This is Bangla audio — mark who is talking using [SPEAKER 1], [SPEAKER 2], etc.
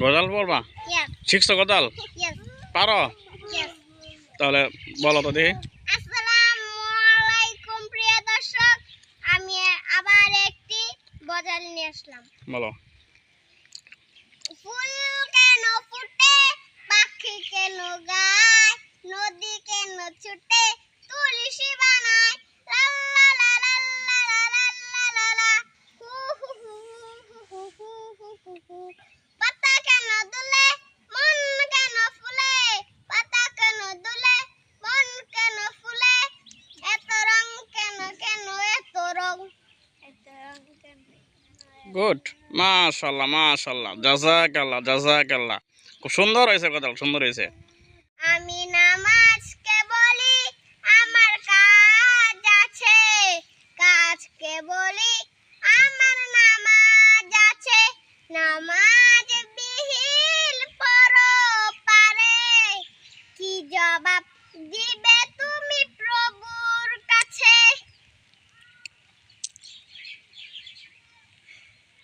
[SPEAKER 1] গজাল পড়বা? শিখছ গজাল. পারো? তাহলে বলো তো দেখি।
[SPEAKER 2] প্রিয় দর্শক। আমি আবার একটি গজাল নিয়ে আসলাম।
[SPEAKER 1] বলো। গুড মাশাল্লাহ মাশাল্লাহ জাজাকাল্লাহ জাজাকাল্লাহ খুব সুন্দর হয়েছে গজাল সুন্দর হয়েছে।
[SPEAKER 2] আমি নামাজকে বলি, আমার কাজ আছে। কাজকে বলি, আমার নামাজ আছে। নামাজ বিহিল পরো পারে। কি জবাব দিবে